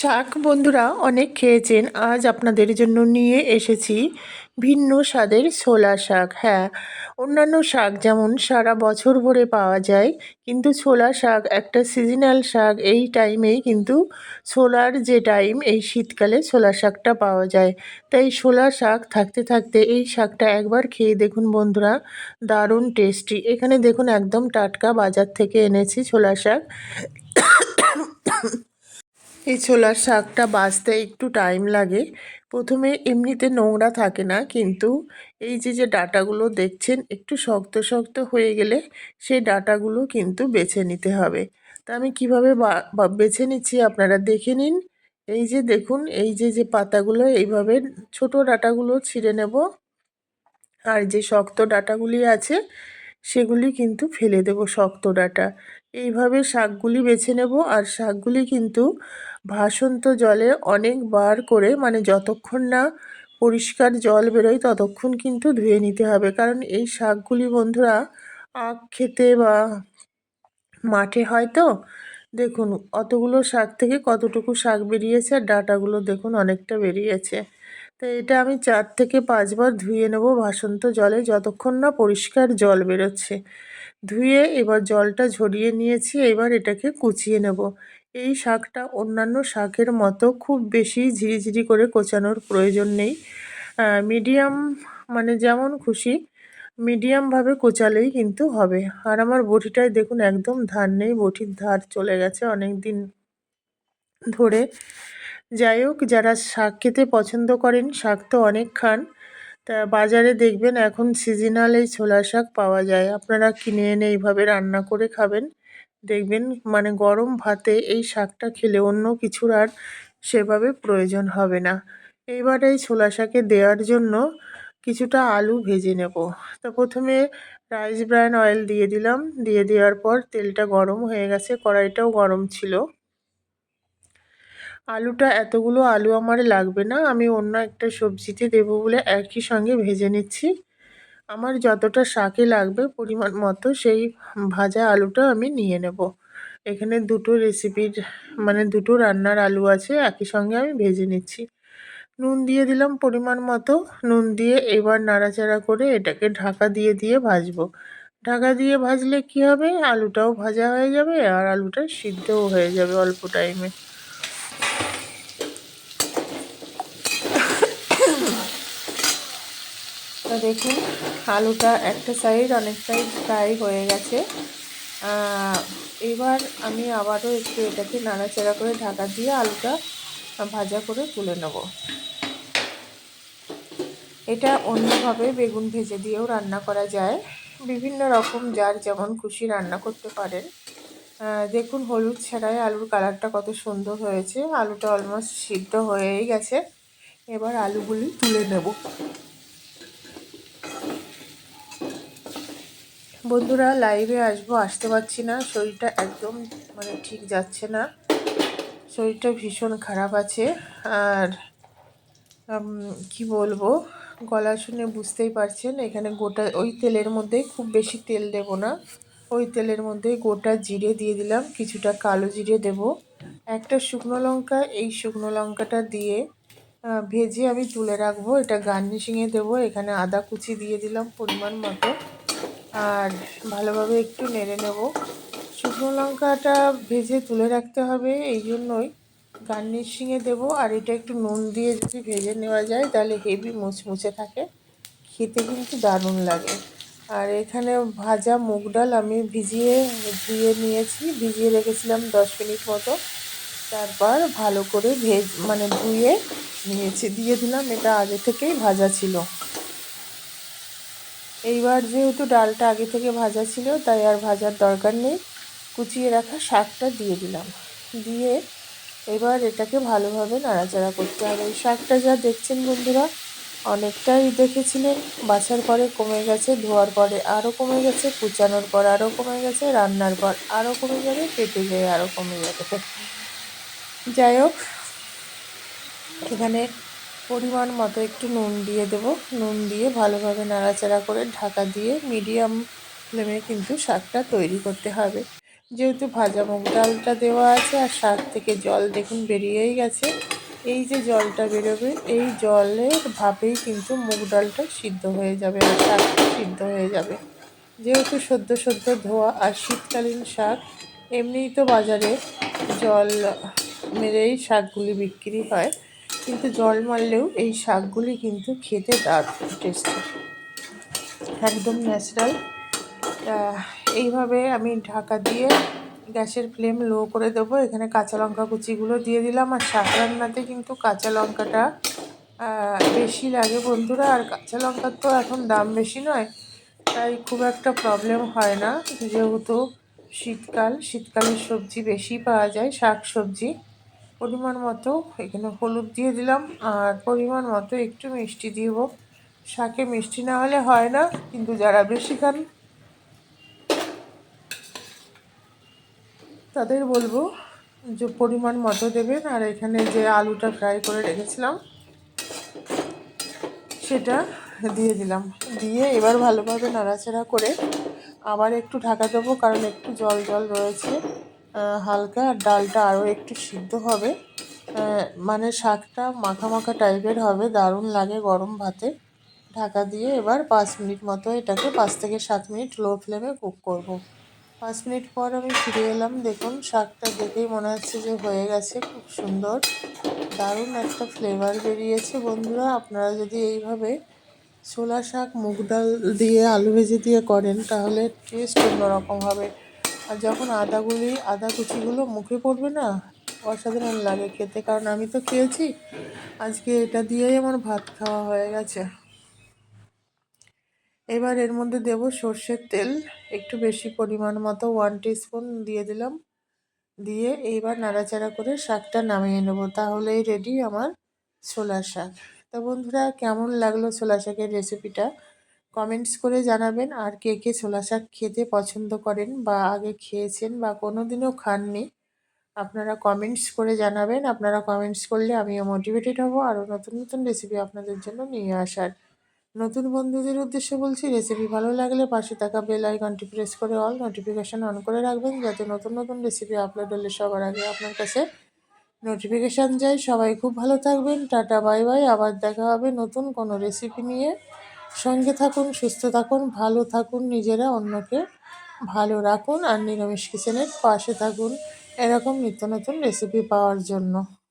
শাক বন্ধুরা অনেক খেয়েছেন। আজ আপনাদের জন্য নিয়ে এসেছি ভিন্ন স্বাদের ছোলা শাক। হ্যাঁ অন্যান্য শাক যেমন সারা বছর ভরে পাওয়া যায়, কিন্তু ছোলা শাক একটা সিজনাল শাক। এই টাইমেই কিন্তু ছোলার যে টাইম এই শীতকালে ছোলা শাকটা পাওয়া যায়। তাই ছোলা শাক থাকতে থাকতে এই শাকটা একবার খেয়ে দেখুন বন্ধুরা, দারুণ টেস্টি এখানে দেখুন একদম টাটকা বাজার থেকে এনেছি ছোলা শাক। এই ছোলার শাকটা বাছতে একটু টাইম লাগে। প্রথমে এমনিতে নোংরা থাকে না, কিন্তু এই যে যে ডাটাগুলো দেখছেন, একটু শক্ত শক্ত হয়ে গেলে সেই ডাটাগুলো কিন্তু বেছে নিতে হবে। তা আমি কীভাবে বেছে নিচ্ছি আপনারা দেখে নিন। এই যে দেখুন, এই যে যে পাতাগুলো, এইভাবে ছোট ডাটাগুলো ছিঁড়ে নেব। আর যে শক্ত ডাটাগুলি আছে, সেগুলি কিন্তু ফেলে দেব শক্ত ডাটা। এইভাবে শাকগুলি বেছে নেব আর শাকগুলি কিন্তু ভাসন্ত জলে অনেকবার করে মানে যতক্ষণ না পরিষ্কার জল বেরোয় ততক্ষণ কিন্তু ধুয়ে নিতে হবে। কারণ এই শাকগুলি বন্ধুরা আখ খেতে বা মাঠে হয় তো? দেখুন, অতগুলো শাক থেকে কতটুকু শাক বেরিয়েছে আর ডাটাগুলো দেখুন অনেকটা বেরিয়েছে। তো এটা আমি চার থেকে পাঁচবার ধুয়ে নেব ভাসন্ত জলে যতক্ষণ না পরিষ্কার জল বেরোচ্ছে। ধুয়ে এবার জলটা ঝরিয়ে নিয়েছি, এবার এটাকে কুচিয়ে নেব। এই শাকটা অন্যান্য শাকের মতো খুব বেশি ঝিরিঝিরি করে কোচানোর প্রয়োজন নেই। মিডিয়াম মানে যেমন খুশি, মিডিয়ামভাবে কোচালেই কিন্তু হবে। আর আমার বটিটায় দেখুন একদম ধার নেই, বটির ধার চলে গেছে অনেক দিন ধরে। যাই হোক, যারা শাক খেতে পছন্দ করেন, শাক তো অনেক খান। তা বাজারে দেখবেন এখন সিজনাল এই ছোলা শাক পাওয়া যায়। আপনারা কিনে এনে এইভাবে রান্না করে খাবেন। দেখবেন মানে গরম ভাতে এই শাকটা খেলে অন্য কিছুর আর সেভাবে প্রয়োজন হবে না। এইবার এই ছোলা শাকে দেওয়ার জন্য কিছুটা আলু ভেজে নেব। তো প্রথমে রাইস ব্র্যান অয়েল দিয়ে দিলাম। দিয়ে দেওয়ার পর তেলটা গরম হয়ে গেছে, কড়াইটাও গরম ছিল। আলুটা এতগুলো আলু আমার লাগবে না, আমি অন্য একটা সবজিতে দেবো বলে একই সঙ্গে ভেজে নিচ্ছি। আমার যতটা শাকে লাগবে পরিমাণ মতো সেই ভাজা আলুটা আমি নিয়ে নেব। এখানে দুটো রেসিপির মানে দুটো রান্নার আলু আছে, একই সঙ্গে আমি ভেজে নিচ্ছি। নুন দিয়ে দিলাম পরিমাণ মতো, নুন দিয়ে এবার নাড়াচাড়া করে এটাকে ঢাকা দিয়ে দিয়ে ভাজবো। ঢাকা দিয়ে ভাজলে কি হবে? আলুটাও ভাজা হয়ে যাবে আর আলুটা সিদ্ধও হয়ে যাবে অল্প টাইমে তো দেখুন, আলুটা একটা সাইড অনেকটাই ফ্রাই হয়ে গেছে। এবার আমি আবারও একটু এটাকে নাড়াচাড়া করে ঢাকা দিয়ে আলুটা ভাজা করে তুলে নেব। এটা অন্যভাবে বেগুন ভেজে দিয়েও রান্না করা যায়। বিভিন্ন রকম যার যেমন খুশি রান্না করতে পারেন। দেখুন, হলুদ ছাড়াই আলুর কালারটা কত সুন্দর হয়েছে। আলুটা অলমোস্ট সিদ্ধ হয়েই গেছে। এবার আলুগুলি তুলে নেব। বন্ধুরা লাইভে আসব, আসতে পারছি না। শরীরটা একদম মানে ঠিক যাচ্ছে না। শরীরটা ভীষণ খারাপ আছে। আর কি বলব? গলা শুনে বুঝতেই পারছেন, এখানে গোটা, ওই তেলের মধ্যে খুব বেশি তেল দেব না। ওই তেলের মধ্যে গোটা জিরে দিয়ে দিলাম, কিছুটা কালো জিরে দেব। একটা শুকনো লঙ্কা, এই শুকনো লঙ্কাটা দিয়ে ভেজে আমি তুলে রাখব। এটা গার্নিশিংয়ে দেবো। এখানে আদা কুচি দিয়ে দিলাম পরিমাণ মতো। আর ভালোভাবে একটু নেড়ে নেব। শুকনো লঙ্কাটা ভেজে তুলে রাখতে হবে, এই জন্যই গার্নিশিংয়ে দেবো। আর এটা একটু নুন দিয়ে যদি ভেজে নেওয়া যায়, তাহলে হেভি মুচমুচে থাকে। খেতে কিন্তু দারুণ লাগে। আর এখানে ভাজা মুগ ডাল আমি ভিজিয়ে, ধুয়ে নিয়েছি, ভিজিয়ে রেখেছিলাম দশ মিনিট মতো। তারপর ভালো করে ভেজ মানে ধুয়ে নিয়েছি, দিয়ে দিলাম। এটা আগে থেকেই ভাজা ছিল। এইবার যেহেতু ডালটা আগে থেকে ভাজা ছিল, তাই আর ভাজার দরকার নেই। কুচিয়ে রাখা শাকটা দিয়ে দিলাম। দিয়ে এবার এটাকে ভালোভাবে নাড়াচাড়া করতে হবে। এই শাকটা যা দেখছেন বন্ধুরা, অনেকটাই দেখেছিলেন। বাছার পরে কমে গেছে, ধোয়ার পরে আরও কমে গেছে, কুচানোর পর আরও কমে গেছে, রান্নার পর আরও কমে যাবে পেটে যেয়ে আরও কমে যাবে। যাই হোক, এখানে পরিমাণ মতো একটু নুন দিয়ে দেব। নুন দিয়ে ভালোভাবে নাড়াচাড়া করে ঢাকা দিয়ে মিডিয়াম ফ্লেমে কিন্তু শাকটা তৈরি করতে হবে। যেহেতু ভাজা মুগ ডালটা দেওয়া আছে আর শাক থেকে জল দেখুন বেরিয়েই গেছে, এই যে জলটা বেরোবে, এই জলের ভাবেই কিন্তু মুগ ডালটা সিদ্ধ হয়ে যাবে আর শাকটা সিদ্ধ হয়ে যাবে। যেহেতু সদ্য সদ্য ধোয়া আর শীতকালীন শাক, এমনিই তো বাজারে জল মেরেই শাকগুলি বিক্রি হয়। কিন্তু জল মারলেও এই শাকগুলি কিন্তু খেতে দারুণ টেস্টি একদম ন্যাচারাল এইভাবে আমি ঢাকা দিয়ে গ্যাসের ফ্লেম লো করে দেবো। এখানে কাঁচা লঙ্কা কুচিগুলো দিয়ে দিলাম। আর শাক রান্নাতে কিন্তু কাঁচা লঙ্কাটা বেশি লাগে বন্ধুরা। আর কাঁচা লঙ্কার তো এখন দাম বেশি নয়, তাই খুব একটা প্রবলেম হয় না। যেহেতু শীতকাল, শীতকালের সবজি বেশি পাওয়া যায়, শাক সবজি। পরিমাণ মতো, এখানে হলুদ দিয়ে দিলাম, আর পরিমাণ মতো একটু মিষ্টি দিব। শাকে মিষ্টি না হলে হয় না, কিন্তু যারা বেশি খান, তাদের বলব যে পরিমাণ মতো দেবেন। আর এখানে যে আলুটা ফ্রাই করে রেখেছিলাম, সেটা দিয়ে দিলাম। দিয়ে এবার ভালোভাবে নাড়াচাড়া করে আবার একটু ঢাকা দেবো, কারণ একটু জল জল রয়েছে। হালকা আর ডালটা আরও একটু সিদ্ধ হবে। মানে শাকটা মাখা মাখা টাইপের হবে, দারুণ লাগে গরম ভাতে। ঢাকা দিয়ে এবার পাঁচ মিনিট মতো এটাকে পাঁচ থেকে সাত মিনিট লো ফ্লেমে কুক করব। পাঁচ মিনিট পর আমি ফিরে এলাম। দেখুন, শাকটা দেখেই মনে হচ্ছে যে হয়ে গেছে খুব সুন্দর। দারুণ একটা ফ্লেভার বেরিয়েছে বন্ধুরা। আপনারা যদি এইভাবে ছোলা শাক, মুগ ডাল দিয়ে আলু ভেজে দিয়ে করেন, তাহলে টেস্ট অন্যরকম হবে। আর যখন আদাগুলি, আদা কুচিগুলো মুখে পড়বে না, অসাধারণ লাগে খেতে। কারণ আমি তো খেয়েছি, আজকে এটা দিয়েই আমার ভাত খাওয়া হয়ে গেছে। এবার এর মধ্যে দেব সর্ষের তেল। একটু বেশি পরিমাণ মতো ওয়ান স্পুন দিয়ে দিলাম। দিয়ে এইবার নাড়াচাড়া করে শাকটা নামিয়ে নেব। তাহলেই রেডি আমার ছোলা শাক। তা বন্ধুরা, কেমন লাগল ছোলা শাকের রেসিপিটা কমেন্টস করে জানাবেন, আর কে কে ছোলা শাক খেতে পছন্দ করেন বা আগে খেয়েছেন বা কোনো দিনও খাননি, আপনারা কমেন্টস করে জানাবেন। আপনারা কমেন্টস করলে আমিও মোটিভেটেড হব আরও নতুন নতুন রেসিপি আপনাদের জন্য নিয়ে আসার। নতুন বন্ধুদের উদ্দেশ্যে বলছি, রেসিপি ভালো লাগলে পাশে থাকা বেল আইকনটি প্রেস করে অল নোটিফিকেশান অন করে রাখবেন, যাতে নতুন নতুন রেসিপি আপলোড হলে সবার আগে আপনার কাছে নোটিফিকেশান যায়। সবাই খুব ভালো থাকবেন, টাটা, বাই বাই। আবার দেখা হবে নতুন কোনো রেসিপি নিয়ে। সঙ্গে থাকুন, সুস্থ থাকুন, ভালো থাকুন, নিজেরা অন্যকে ভালো রাখুন, আর নিরামিষ কিচেনের পাশে থাকুন। এরকম নিত্য নতুন রেসিপি পাওয়ার জন্য।